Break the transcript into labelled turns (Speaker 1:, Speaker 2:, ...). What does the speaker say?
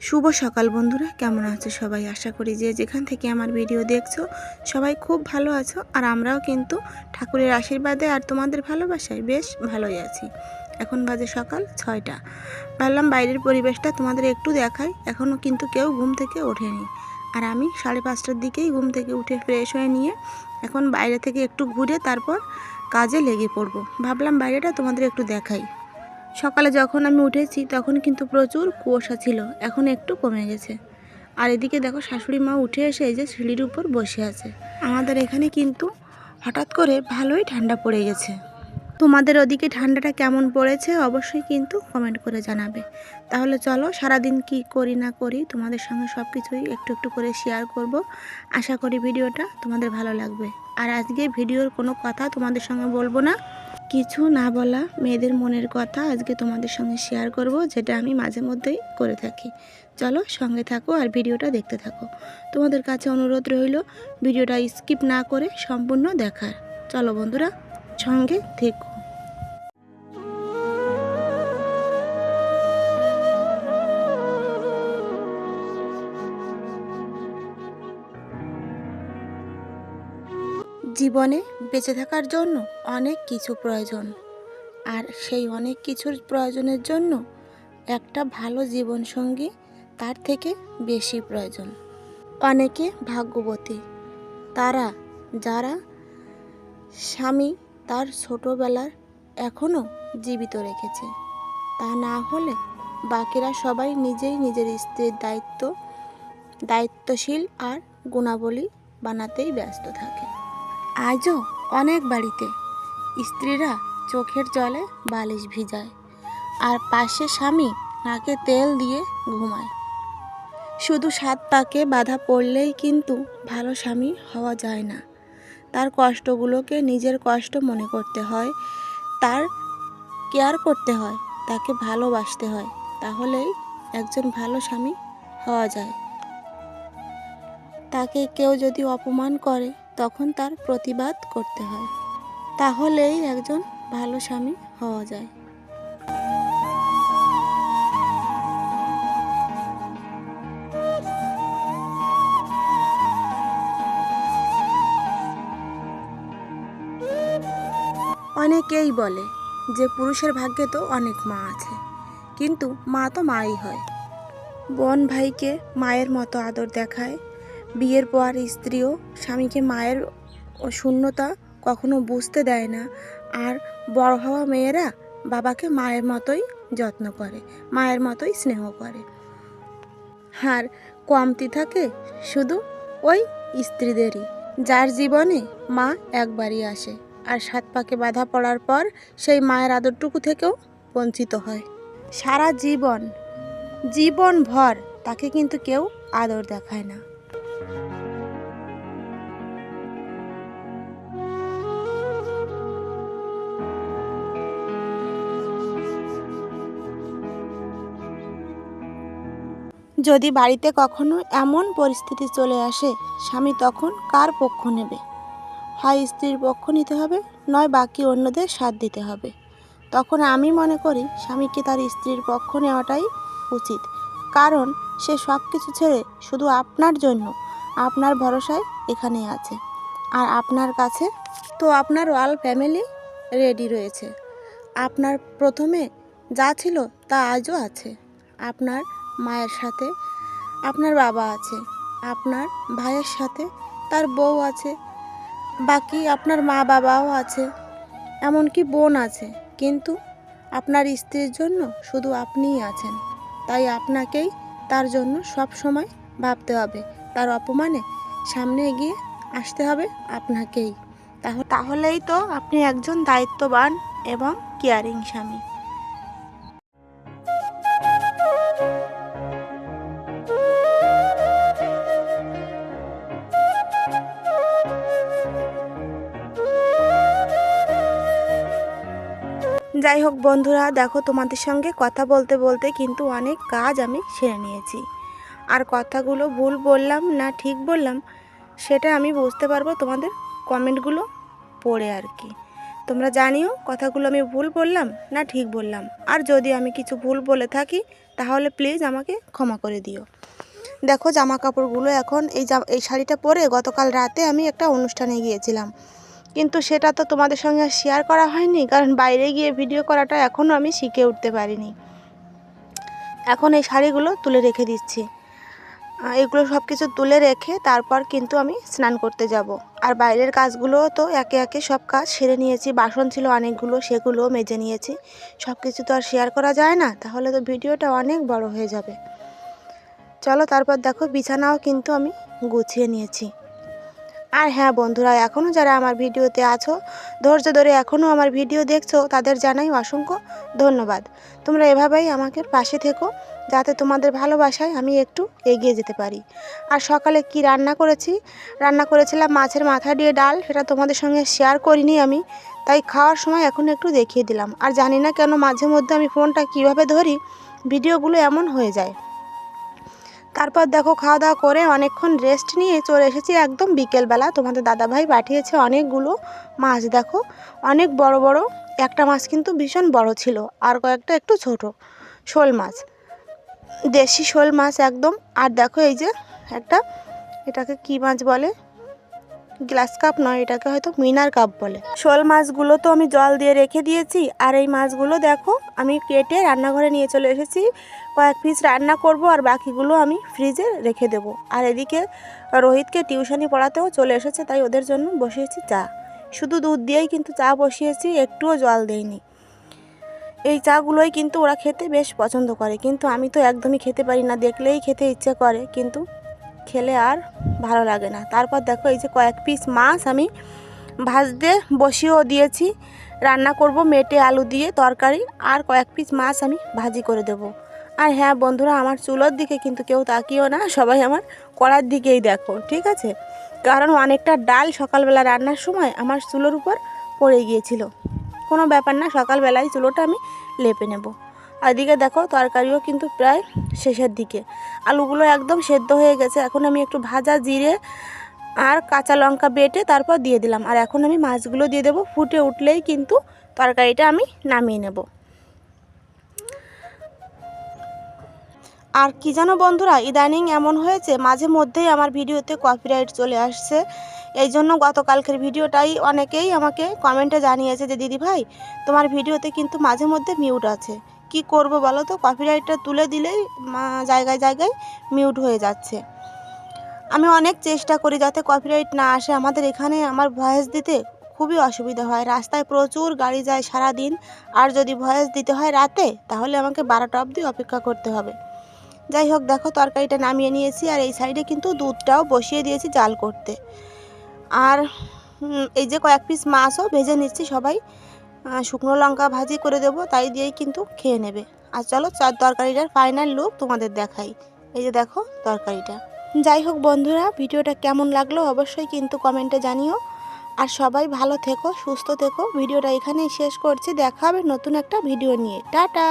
Speaker 1: শুভ সকাল বন্ধুরা, কেমন আছো সবাই? আশা করি যে যেখান থেকে আমার ভিডিও দেখছ, সবাই খুব ভালো আছো। আর আমরাও কিন্তু ঠাকুরের আশীর্বাদে আর তোমাদের ভালোবাসায় বেশ ভালোই আছি। এখন বাজে সকাল ছয়টা। ভাবলাম বাইরের পরিবেশটা তোমাদের একটু দেখাই। এখনও কিন্তু কেউ ঘুম থেকে ওঠেনি। আর আমি সাড়ে পাঁচটার দিকেই ঘুম থেকে উঠে ফ্রেশ হয়ে নিয়ে এখন বাইরে থেকে একটু ঘুরে তারপর কাজে লেগে পড়ব। ভাবলাম বাইরেটা তোমাদের একটু দেখাই। সকালে যখন আমি উঠেছি, তখন কিন্তু প্রচুর কুয়াশা ছিল, এখন একটু কমে গেছে। আর এদিকে দেখো, শাশুড়ি মা উঠে এসে এই যে সিঁড়ির উপর বসে আছে। আমাদের এখানে কিন্তু হঠাৎ করে ভালোই ঠান্ডা পড়ে গেছে। তোমাদের ওদিকে ঠান্ডাটা কেমন পড়েছে অবশ্যই কিন্তু কমেন্ট করে জানাবে। তাহলে চলো, সারাদিন কি করি না করি তোমাদের সঙ্গে সব কিছুই একটু একটু করে শেয়ার করব। আশা করি ভিডিওটা তোমাদের ভালো লাগবে। আর আজকে ভিডিওর কোনো কথা তোমাদের সঙ্গে বলব না। কিছু না বলা মেয়েদের মনের কথা আজকে তোমাদের সঙ্গে শেয়ার করব, যেটা আমি মাঝে মধ্যেই করে থাকি। চলো সঙ্গে থাকো আর ভিডিওটা দেখতে থাকো। তোমাদের কাছে অনুরোধ রইল, ভিডিওটা স্কিপ না করে সম্পূর্ণ দেখার। চলো বন্ধুরা, সঙ্গে থেকো। জীবনে বেঁচে থাকার জন্য অনেক কিছু প্রয়োজন। আর সেই অনেক কিছুর প্রয়োজনের জন্য একটা ভালো জীবনসঙ্গী তার থেকে বেশি প্রয়োজন। অনেকে ভাগ্যবতী। তারা, যারা স্বামী তার ছোটোবেলার এখনও জীবিত রেখেছে। তা না হলে বাকিরা সবাই নিজেই নিজের স্ত্রীর দায়িত্ব, দায়িত্বশীল আর গুণাবলী বানাতেই ব্যস্ত থাকে। আজও অনেক বাড়িতে স্ত্রীরা চোখের জলে বালিশ ভিজায় আর পাশে স্বামী নাকে তেল দিয়ে ঘুমায়। শুধু সাত পাকে বাধা পড়লেই কিন্তু ভালো স্বামী হওয়া যায় না। তার কষ্টগুলোকে নিজের কষ্ট মনে করতে হয়, তার কেয়ার করতে হয়, তাকে ভালোবাসতে হয়, তাহলেই একজন ভালো স্বামী হওয়া যায়। তাকে কেউ যদি অপমান করে তখন তার প্রতিবাদ করতে হয়। তাহলেই একজন ভালো স্বামী হওয়া যায়। অনেকেই বলে যে পুরুষের ভাগ্যে তো অনেক মা আছে, কিন্তু মা তো মাই হয়। বোন ভাইকে মায়ের মতো আদর দেখায় বিয়ের পর স্ত্রীও স্বামীকে মায়ের শূন্যতা কখনো বুঝতে দেয় না। আর বড় হওয়া মেয়েরা বাবাকে মায়ের মতোই যত্ন করে, মায়ের মতোই স্নেহ করে। আর কমতি থাকে শুধু ওই স্ত্রীদেরই, যার জীবনে মা একবারই আসে। আর সাত পাকে বাধা পড়ার পর সেই মায়ের আদরটুকু থেকেও বঞ্চিত হয়। সারা জীবন জীবন ভর তাকে কিন্তু কেউ আদর দেখায় না। যদি বাড়িতে কখনো এমন পরিস্থিতি চলে আসে, স্বামী তখন কার পক্ষ নেবে? হয় স্ত্রীর পক্ষ নিতে হবে, নয় বাকি অন্যদের সাথ দিতে হবে। তখন আমি মনে করি স্বামীকে তার স্ত্রীর পক্ষ নেওয়াটাই উচিত। কারণ সে সব কিছু ছেড়ে শুধু আপনার জন্য আপনার ভরসায় এখানে আছে। আর আপনার কাছে? তো আপনার ওয়াল ফ্যামিলি রেডি রয়েছে। আপনার প্রথমে যা ছিল তা আজও আছে। আপনার মায়ের সাথে আপনার বাবা আছে। আপনার ভাইয়ের সাথে তার বউ আছে। বাকি আপনার মা বাবাও আছে। এমনকি বোন আছে। কিন্তু আপনার স্ত্রীর জন্য শুধু আপনিই আছেন। তাই আপনাকেই তার জন্য সব সময় ভাবতে হবে। তার অপমানে সামনে এগিয়ে আসতে হবে আপনাকেই। তাহ- তাহলেই তো আপনি একজন দায়িত্ববান এবং কেয়ারিং স্বামী। যাই হোক বন্ধুরা, দেখো তোমাদের সঙ্গে কথা বলতে বলতে কিন্তু অনেক কাজ আমি সেরে নিয়েছি। আর কথাগুলো ভুল বললাম না ঠিক বললাম, সেটা আমি বুঝতে পারব তোমাদের কমেন্টগুলো পড়ে আর কি। তোমরা জানিও কথাগুলো আমি ভুল বললাম না ঠিক বললাম। আর যদি আমি কিছু ভুল বলে থাকি, তাহলে প্লিজ আমাকে ক্ষমা করে দিও। দেখো জামা কাপড়গুলো এখন এই জামা, এই শাড়িটা পরে গতকাল রাতে আমি একটা অনুষ্ঠানে গিয়েছিলাম। কিন্তু সেটা তো তোমাদের সঙ্গে শেয়ার করা হয়নি, কারণ বাইরে গিয়ে ভিডিও করাটা এখনও আমি শিখে উঠতে পারিনি। এখন এই শাড়িগুলো তুলে রেখে দিচ্ছি। এগুলো সব কিছু তুলে রেখে তারপর কিন্তু আমি স্নান করতে যাব। আর বাইরের কাজগুলো তো একে একে সব কাজ সেরে নিয়েছি, বাসন ছিল অনেকগুলো সেগুলো মেজে নিয়েছি। সব কিছু তো আর শেয়ার করা যায় না, তাহলে তো ভিডিওটা অনেক বড় হয়ে যাবে। চলো তারপর দেখো বিছানাও কিন্তু আমি গুছিয়ে নিয়েছি। আর হ্যাঁ বন্ধুরা এখনও যারা আমার ভিডিওতে আছো, ধৈর্য ধরে এখনও আমার ভিডিও দেখছ, তাদের জানাই অসংখ্য ধন্যবাদ। তোমরা এভাবেই আমাকে পাশে থেকো। যাতে তোমাদের ভালোবাসায় আমি একটু এগিয়ে যেতে পারি। আর সকালে কি রান্না করেছি? রান্না করেছিলাম মাছের মাথা দিয়ে ডাল, সেটা তোমাদের সঙ্গে শেয়ার করিনি আমি। তাই খাওয়ার সময় এখন একটু দেখিয়ে দিলাম। আর জানি না কেন মাঝে মধ্যে আমি ফোনটা কীভাবে ধরি, ভিডিওগুলো এমন হয়ে যায়। তারপর দেখো খাওয়া দাওয়া করে অনেকক্ষণ রেস্ট নিয়ে চলে এসেছি একদম বিকেলবেলা। তোমাদের দাদাভাই পাঠিয়েছে অনেকগুলো মাছ, দেখো। অনেক বড় বড়, একটা মাছ কিন্তু ভীষণ বড় ছিল, আর কয়েকটা একটু ছোট। শোল মাছ। দেশি শোল মাছ একদম। আর দেখো এই যে একটা, এটাকে কি মাছ বলে? গ্লাস কাপ নয়, এটাকে হয়তো মিনার কাপ বলে। শোল মাছগুলো তো আমি জল দিয়ে রেখে দিয়েছি, আর এই মাছগুলো দেখো, আমি কেটে রান্নাঘরে নিয়ে চলে এসেছি। কয়েক পিস রান্না করব, আর বাকিগুলো আমি ফ্রিজে রেখে দেব। আর এদিকে রোহিতকে টিউশনি পড়াতেও চলে এসেছে, তাই ওদের জন্য বসিয়েছি চা। শুধু দুধ দিয়েই কিন্তু চা বসিয়েছি, একটুও জল দেইনি। এই চাগুলোই কিন্তু ওরা খেতে বেশ পছন্দ করে। কিন্তু আমি তো একদমই খেতে পারি না, দেখলেই খেতে ইচ্ছে করে। কিন্তু খেলে আর ভালো লাগে না। তারপর দেখো এই যে কয়েক পিস মাছ আমি ভাজতে বসিয়েও দিয়েছি। রান্না করব মেটে আলু দিয়ে তরকারি আর কয়েক পিস মাছ আমি ভাজি করে দেব। আর হ্যাঁ বন্ধুরা, আমার চুলোর দিকে কিন্তু কেউ তাকিও না, সবাই আমার কড়ার দিকেই দেখো, ঠিক আছে? কারণ অনেকটা ডাল সকালবেলা রান্নার সময় আমার চুলোর উপর পড়ে গিয়েছিল। কোনো ব্যাপার না, সকালবেলায় চুলোটা আমি লেপে নেব। আর এদিকে দেখো, তরকারিও কিন্তু প্রায় শেষের দিকে। আলুগুলো একদম সেদ্ধ হয়ে গেছে। এখন আমি একটু ভাজা জিরে আর কাঁচা লঙ্কা বেটে তারপর দিয়ে দিলাম। আর এখন আমি মাছগুলো দিয়ে দেবো। ফুটে উঠলেই কিন্তু তরকারিটা আমি নামিয়ে নেব। আর কি জানো বন্ধুরা, ইদানিং এমন হয়েছে, মাঝে মধ্যেই আমার ভিডিওতে কপিরাইট চলে আসছে। এই জন্য গতকালকের ভিডিওটাই অনেকেই আমাকে কমেন্টে জানিয়েছে যে, দিদি ভাই, তোমার ভিডিওতে কিন্তু মাঝে মধ্যে মিউট আছে। কি করব বলো তো? কপিরাইটটা তুলে দিলেই জায়গায় জায়গায় মিউট হয়ে যাচ্ছে। আমি অনেক চেষ্টা করি যাতে কপিরাইট না আসে। আমাদের এখানে আমার ভয়েস দিতে খুবই অসুবিধা হয়। রাস্তায় প্রচুর গাড়ি যায় সারা দিন আর যদি ভয়েস দিতে হয় রাতে, তাহলে আমাকে বারোটা অবধি অপেক্ষা করতে হবে। যাই হোক, দেখো তরকারিটা নামিয়ে নিয়েছি আর এই সাইডে কিন্তু দুধটাও বসিয়ে দিয়েছি জাল করতে। আর এই যে কয়েক পিস মাছও ভেজে নিচ্ছি সবাই। শুকনো লঙ্কা ভাজি করে দেবো, তাই দিয়েই কিন্তু খেয়ে নেবে। আর চলো চার তরকারিটার ফাইনাল লুক তোমাদের দেখাই। এই যে দেখো তরকারিটা। যাই হোক বন্ধুরা, ভিডিওটা কেমন লাগল অবশ্যই কিন্তু কমেন্টে জানিও। আর সবাই ভালো থেকো, সুস্থ থেকো। ভিডিওটা এখানেই শেষ করছি। দেখা হবে নতুন একটা ভিডিও নিয়ে। টাটা!